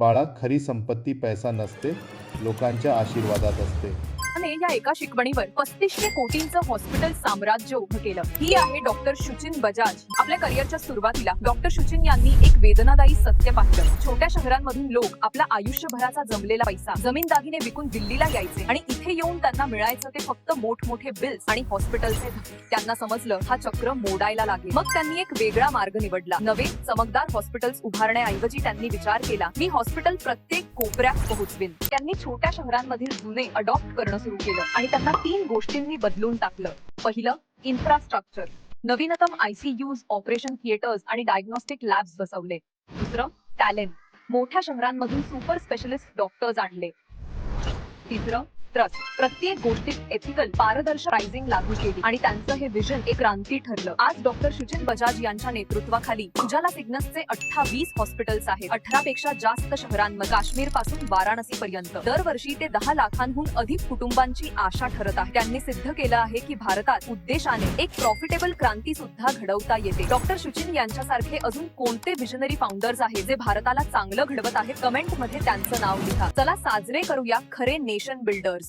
बाळा खरी संपत्ती पैसा नसते लोकांच्या आशीर्वादात असते. या एका शिकवणीवर पस्तीसशे कोटींचं हॉस्पिटल साम्राज्य उभं केलं. ही आहे डॉक्टर शुचिन बजाज. आपल्या करिअरच्या सुरुवातीला डॉक्टर शुचिन यांनी एक वेदनादायी सत्य पाहिलं. छोट्या शहरांमधून लोक आपला आयुष्यभराचा जमलेला पैसा जमीन दागिने विकून दिल्लीला यायचे आणि इथे येऊन त्यांना मिळायचं ते फक्त मोठमोठे बिल्स आणि हॉस्पिटलचे त्यांना समजलं हा चक्र मोडायला लागेल. मग त्यांनी एक वेगळा मार्ग निवडला. नवे चमकदार हॉस्पिटल्स उभारण्याऐवजी त्यांनी विचार केला मी हॉस्पिटल प्रत्येक कोपऱ्यात पोहोचवेन. त्यांनी छोट्या शहरांमधील जुने अडॉप्ट करणं सुरू केलं आणि त्यांना तीन गोष्टींनी बदलून टाकलं. पहिलं इन्फ्रास्ट्रक्चर नवीनतम आयसीयूज ऑपरेशन थिएटर्स आणि डायग्नोस्टिक लॅब्स बसवले. दुसरं टॅलेंट मोठ्या शहरांमधून सुपर स्पेशलिस्ट डॉक्टर्स आणले. तिसरं ट्रस्ट प्रत्येक गोष्टीत एथिकल पारदर्शक प्राइसिंग लागू केली. आणि त्यांचं हे विजन एक क्रांती ठरलं. आज डॉक्टर सुचिन बजाज यांच्या नेतृत्वाखाली उजाला सिग्नसचे अठ्ठावीस हॉस्पिटल्स आहेत. अठरा पेक्षा जास्त शहरांमध्ये काश्मीरपासून वाराणसी पर्यंत दरवर्षी ते दहा लाखांहून अधिक कुटुंबांची आशा ठरत आहे. त्यांनी सिद्ध केलं आहे की भारतात उद्देशाने एक प्रॉफिटेबल क्रांती सुद्धा घडवता येते. डॉक्टर सुचिन यांच्यासारखे अजून कोणते विजनरी फाउंडर्स आहेत जे भारताला चांगलं घडवत आहेत? कमेंटमध्ये त्यांचं नाव लिहा. चला साजरे करूया खरे नेशन बिल्डर्स